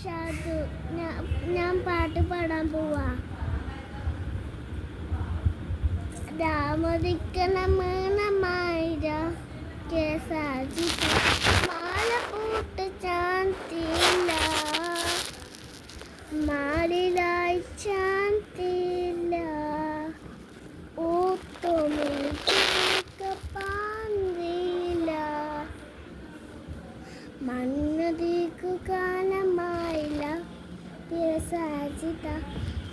ഷാദു ഞാൻ പാട്ട് പാടാൻ പോവാ. രാമതിക്കണ മീണമായിര പിറസാജിത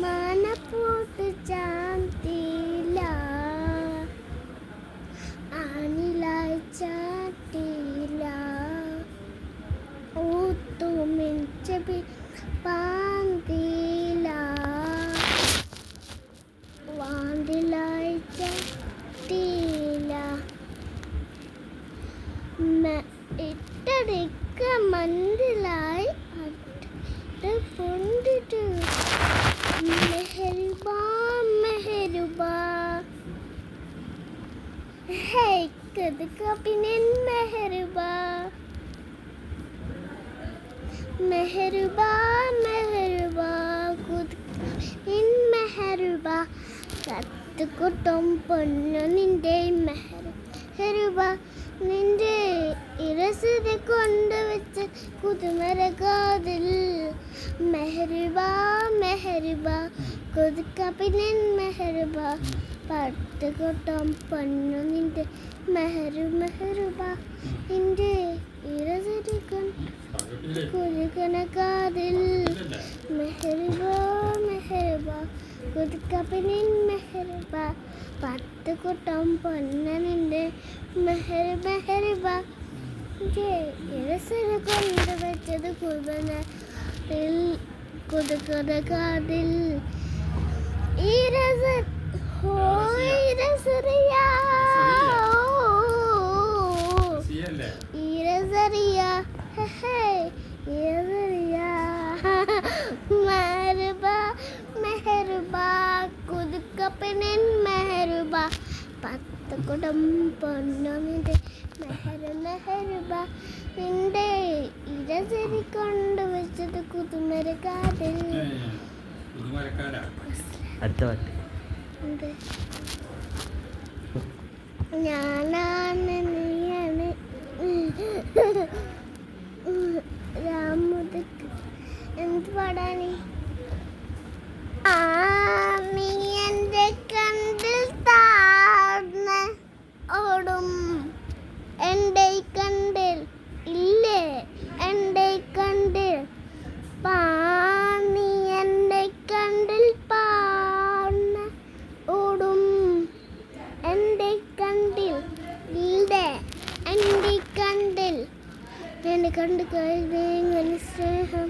മാനപ്പൂട്ട് ചാന്തില. ആനിലായി ചാട്ടില്ല ഊത്തുമിഞ്ചി പാന്തില. വാന്തിലായി ഇട്ടടിക്ക മന്ദിലായി അട്ട് മെഹരുബാ മെഹരുബാ ഹേ കതുക പിന്നെ മെഹരുബാ മെഹരുബാ മെഹരുബാ കുതുകിൻ മെഹരുബാ കത്തുകുട്ടം പൊന്നു നിന്റെ മെഹരുബ നിന്റെ ഇരസത കൊണ്ടുവച്ച കുതുമരകാതിൽ മെഹരുബ മെഹരുബ കൊതുക്കപ്പിനൻ മെഹരുബ പട്ടുകൊട്ടം പൊന്നു നിന്റെ മെഹരു മെഹരുബ നിന്റെ ഇരസത കൊണ്ട് കുരുകണക്കാതിൽ മെഹരുബ മെഹരുബ കുതുക്കപ്പിനിൻ മെഹരുബ പത്ത് കൂട്ടം. പൊന്നനിന്റെ മെഹർ മെഹരുബ ഇരസര കൊണ്ട് വെച്ചത് കുർബന കുതുകുതകാതിൽ കാതിൽ. ഈ ഇരസറിയാ കുതുക്കപ്പനൻ പത്ത് കുടം നിന്റെ കൊണ്ടുവച്ചത് അടുത്ത പാട്ട്. എന്ത് കണ്ടു കഴിഞ്ഞ സ്നേഹം